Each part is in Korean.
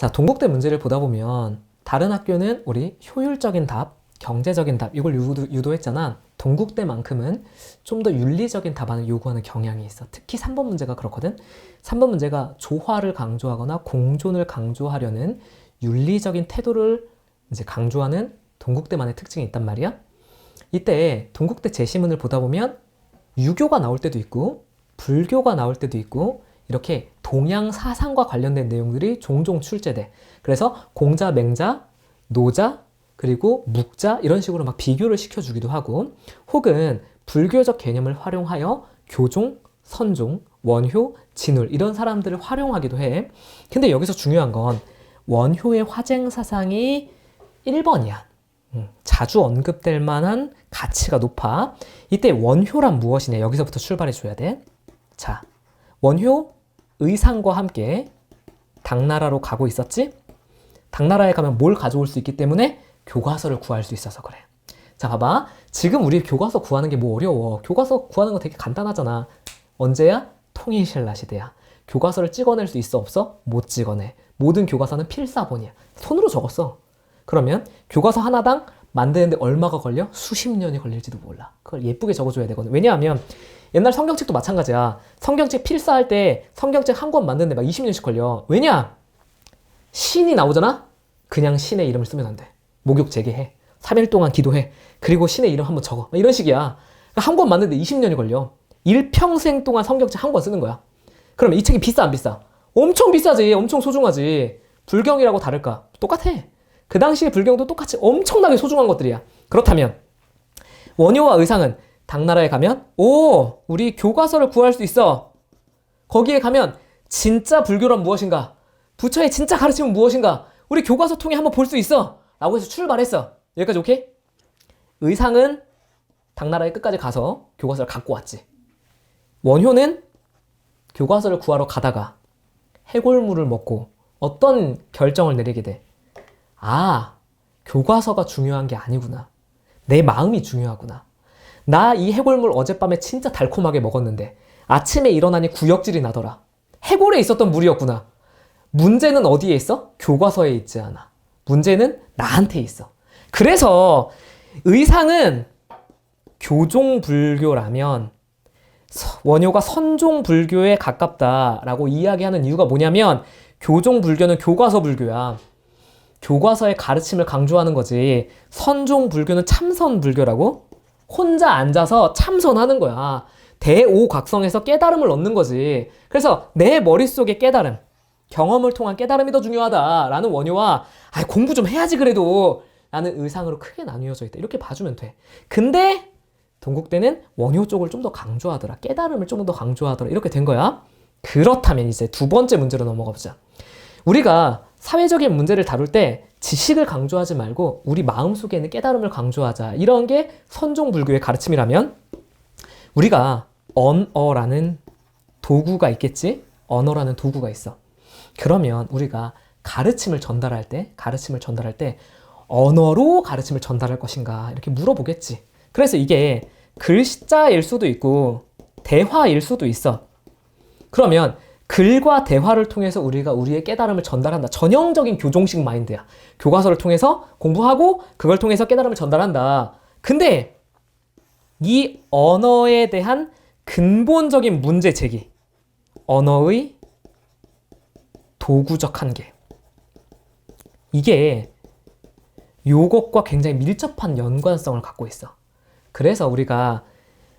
자, 동국대 문제를 보다 보면 다른 학교는 우리 효율적인 답, 경제적인 답 이걸 유도, 유도 했잖아. 동국대만큼은 좀 더 윤리적인 답안을 요구하는 경향이 있어. 특히 3번 문제가 그렇거든. 3번 문제가 조화를 강조하거나 공존을 강조하려는 윤리적인 태도를 이제 강조하는 동국대만의 특징이 있단 말이야. 이때 동국대 제시문을 보다 보면 유교가 나올 때도 있고 불교가 나올 때도 있고 이렇게 동양 사상과 관련된 내용들이 종종 출제돼. 그래서 공자, 맹자, 노자, 그리고 묵자 이런 식으로 막 비교를 시켜주기도 하고 혹은 불교적 개념을 활용하여 교종, 선종, 원효, 진울 이런 사람들을 활용하기도 해. 근데 여기서 중요한 건 원효의 화쟁 사상이 1번이야. 음, 자주 언급될 만한 가치가 높아. 이때 원효란 무엇이냐 여기서부터 출발해 줘야 돼. 자, 원효 의상과 함께 당나라로 가고 있었지? 당나라에 가면 뭘 가져올 수 있기 때문에 교과서를 구할 수 있어서 그래. 자, 봐봐. 지금 우리 교과서 구하는 게 뭐 어려워. 교과서 구하는 거 되게 간단하잖아. 언제야? 통일신라 시대야. 교과서를 찍어낼 수 있어 없어? 못 찍어내. 모든 교과서는 필사본이야. 손으로 적었어. 그러면 교과서 하나당 만드는데 얼마가 걸려? 수십 년이 걸릴지도 몰라. 그걸 예쁘게 적어줘야 되거든. 왜냐하면 옛날 성경책도 마찬가지야. 성경책 필사할 때 성경책 한 권 만드는데 막 20년씩 걸려. 왜냐? 신이 나오잖아? 그냥 신의 이름을 쓰면 안 돼. 목욕 재개해. 3일 동안 기도해. 그리고 신의 이름 한번 적어. 막 이런 식이야. 한 권 만드는데 20년이 걸려. 일평생 동안 성경책 한 권 쓰는 거야. 그럼 이 책이 비싸 안 비싸? 엄청 비싸지. 엄청 소중하지. 불경이라고 다를까? 똑같아. 그 당시에 불경도 똑같이 엄청나게 소중한 것들이야. 그렇다면 원효와 의상은 당나라에 가면 오 우리 교과서를 구할 수 있어. 거기에 가면 진짜 불교란 무엇인가? 부처의 진짜 가르침은 무엇인가? 우리 교과서 통해 한번 볼 수 있어. 라고 해서 출발했어. 여기까지 오케이? 의상은 당나라의 끝까지 가서 교과서를 갖고 왔지. 원효는 교과서를 구하러 가다가 해골물을 먹고 어떤 결정을 내리게 돼? 아, 교과서가 중요한 게 아니구나. 내 마음이 중요하구나. 나 이 해골물 어젯밤에 진짜 달콤하게 먹었는데 아침에 일어나니 구역질이 나더라. 해골에 있었던 물이었구나. 문제는 어디에 있어? 교과서에 있지 않아. 문제는 나한테 있어. 그래서 의상은 교종 불교라면 원효가 선종 불교에 가깝다라고 이야기하는 이유가 뭐냐면 교종 불교는 교과서 불교야. 교과서의 가르침을 강조하는 거지. 선종 불교는 참선 불교라고? 혼자 앉아서 참선하는 거야. 대오각성에서 깨달음을 얻는 거지. 그래서 내 머릿속의 깨달음, 경험을 통한 깨달음이 더 중요하다라는 원효와 아, 공부 좀 해야지 그래도 라는 의상으로 크게 나뉘어져 있다. 이렇게 봐주면 돼. 근데 동국대는 원효 쪽을 좀 더 강조하더라. 깨달음을 좀 더 강조하더라. 이렇게 된 거야. 그렇다면 이제 두 번째 문제로 넘어가 보자. 우리가 사회적인 문제를 다룰 때 지식을 강조하지 말고 우리 마음속에 있는 깨달음을 강조하자. 이런 게 선종 불교의 가르침이라면 우리가 언어라는 도구가 있겠지? 언어라는 도구가 있어. 그러면 우리가 가르침을 전달할 때, 가르침을 전달할 때 언어로 가르침을 전달할 것인가 이렇게 물어보겠지. 그래서 이게 글자일 수도 있고 대화일 수도 있어. 그러면 글과 대화를 통해서 우리가 우리의 깨달음을 전달한다. 전형적인 교종식 마인드야. 교과서를 통해서 공부하고 그걸 통해서 깨달음을 전달한다. 근데 이 언어에 대한 근본적인 문제 제기. 언어의 도구적 한계. 이게 요것과 굉장히 밀접한 연관성을 갖고 있어. 그래서 우리가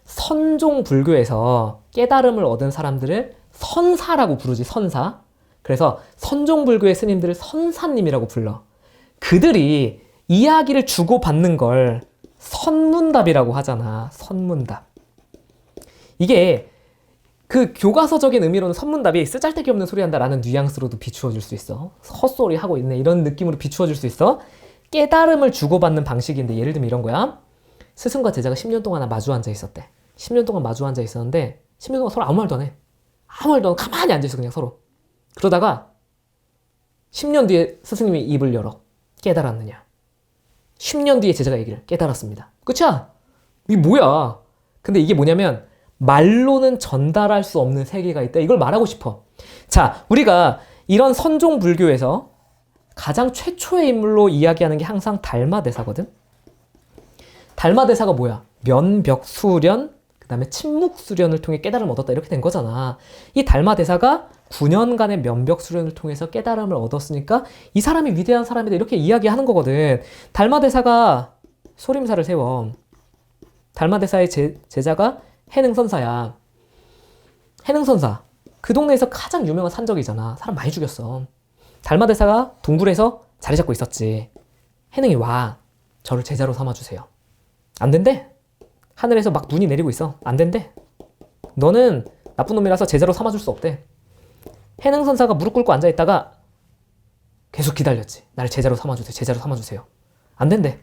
선종 불교에서 깨달음을 얻은 사람들을 선사라고 부르지, 선사. 그래서 선종 불교의 스님들을 선사님이라고 불러. 그들이 이야기를 주고받는 걸 선문답이라고 하잖아. 선문답. 이게 그 교과서적인 의미로는 선문답이 쓰잘데기 없는 소리 한다라는 뉘앙스로도 비추어 줄 수 있어. 헛소리 하고 있네. 이런 느낌으로 비추어 줄 수 있어. 깨달음을 주고받는 방식인데 예를 들면 이런 거야. 스승과 제자가 10년 동안 마주 앉아 있었대. 10년 동안 마주 앉아 있었는데 10년 동안 서로 아무 말도 안 해. 아무 말도 안 가만히 앉아 있어 그냥 서로. 그러다가 10년 뒤에 스승님이 입을 열어. 깨달았느냐. 10년 뒤에 제자가 얘기를 깨달았습니다. 끝이야. 이게 뭐야. 근데 이게 뭐냐면 말로는 전달할 수 없는 세계가 있다. 이걸 말하고 싶어. 자, 우리가 이런 선종 불교에서 가장 최초의 인물로 이야기하는 게 항상 달마 대사거든. 달마 대사가 뭐야? 면벽 수련, 그 다음에 침묵 수련을 통해 깨달음을 얻었다 이렇게 된 거잖아. 이 달마 대사가 9년간의 면벽 수련을 통해서 깨달음을 얻었으니까 이 사람이 위대한 사람이다 이렇게 이야기하는 거거든. 달마 대사가 소림사를 세워. 달마 대사의 제, 제자가 해능선사야. 해능선사. 그 동네에서 가장 유명한 산적이잖아. 사람 많이 죽였어. 달마 대사가 동굴에서 자리 잡고 있었지. 해능이 와. 저를 제자로 삼아주세요. 안 된대. 하늘에서 막 눈이 내리고 있어. 안 된대. 너는 나쁜 놈이라서 제자로 삼아줄 수 없대. 해능 선사가 무릎 꿇고 앉아 있다가 계속 기다렸지. 나를 제자로 삼아주세요. 제자로 삼아주세요. 안 된대.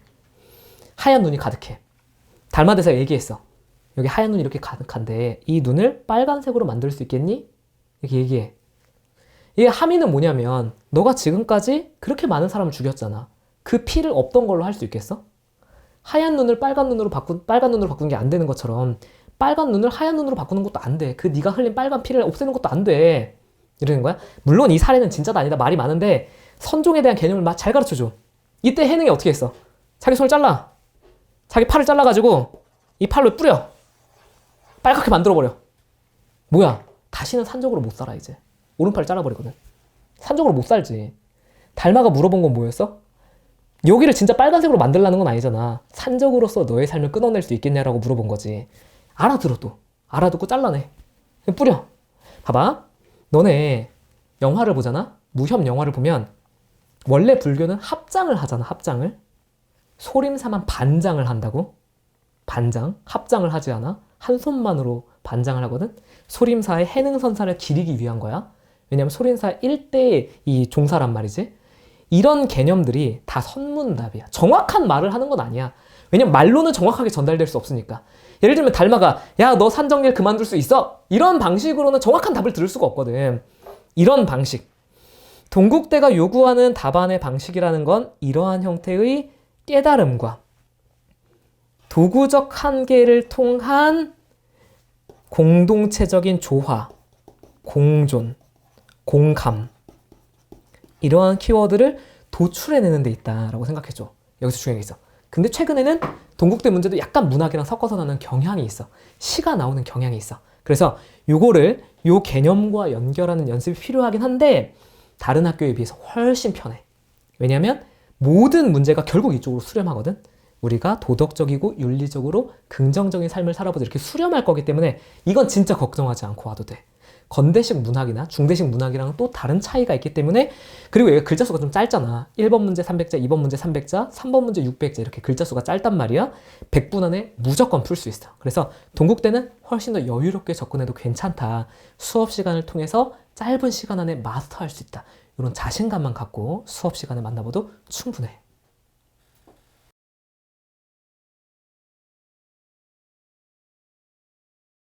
하얀 눈이 가득해. 달마대사가 얘기했어. 여기 하얀 눈이 이렇게 가득한데 이 눈을 빨간색으로 만들 수 있겠니? 이렇게 얘기해. 이게 함의는 뭐냐면 너가 지금까지 그렇게 많은 사람을 죽였잖아. 그 피를 없던 걸로 할 수 있겠어? 하얀 눈을 빨간 눈으로 바꾼 빨간 눈으로 바꾸는 게 안 되는 것처럼 빨간 눈을 하얀 눈으로 바꾸는 것도 안 돼. 그 네가 흘린 빨간 피를 없애는 것도 안 돼. 이러는 거야. 물론 이 사례는 진짜다 아니다 말이 많은데 선종에 대한 개념을 막 잘 가르쳐 줘. 이때 해능이 어떻게 했어? 자기 손을 잘라. 자기 팔을 잘라 가지고 이 팔로 뿌려. 빨갛게 만들어 버려. 뭐야? 다시는 산적으로 못 살아 이제. 오른팔 잘라 버리거든. 산적으로 못 살지. 달마가 물어본 건 뭐였어? 여기를 진짜 빨간색으로 만들라는 건 아니잖아. 산적으로서 너의 삶을 끊어낼 수 있겠냐라고 물어본 거지. 알아들어 또. 알아듣고 잘라내. 뿌려. 봐봐. 너네 영화를 보잖아? 무협 영화를 보면 원래 불교는 합장을 하잖아. 합장을. 소림사만 반장을 한다고? 반장? 합장을 하지 않아? 한 손만으로 반장을 하거든? 소림사의 해능선사를 기리기 위한 거야. 왜냐면 소림사 1대의 이 종사란 말이지. 이런 개념들이 다 선문답이야. 정확한 말을 하는 건 아니야. 왜냐면 말로는 정확하게 전달될 수 없으니까. 예를 들면 달마가 야 너 산정일 그만둘 수 있어? 이런 방식으로는 정확한 답을 들을 수가 없거든. 이런 방식. 동국대가 요구하는 답안의 방식이라는 건 이러한 형태의 깨달음과 도구적 한계를 통한 공동체적인 조화, 공존, 공감 이러한 키워드를 도출해내는 데 있다라고 생각해줘. 여기서 중요한 게 있어. 근데 최근에는 동국대 문제도 약간 문학이랑 섞어서 나는 경향이 있어. 시가 나오는 경향이 있어. 그래서 요거를 요 개념과 연결하는 연습이 필요하긴 한데 다른 학교에 비해서 훨씬 편해. 왜냐면 모든 문제가 결국 이쪽으로 수렴하거든. 우리가 도덕적이고 윤리적으로 긍정적인 삶을 살아보자 이렇게 수렴할 거기 때문에 이건 진짜 걱정하지 않고 와도 돼. 건대식 문학이나 중대식 문학이랑 또 다른 차이가 있기 때문에 그리고 얘가 글자 수가 좀 짧잖아. 1번 문제 300자, 2번 문제 300자, 3번 문제 600자 이렇게 글자 수가 짧단 말이야. 100분 안에 무조건 풀 수 있어. 그래서 동국대는 훨씬 더 여유롭게 접근해도 괜찮다. 수업 시간을 통해서 짧은 시간 안에 마스터할 수 있다. 이런 자신감만 갖고 수업 시간에 만나봐도 충분해.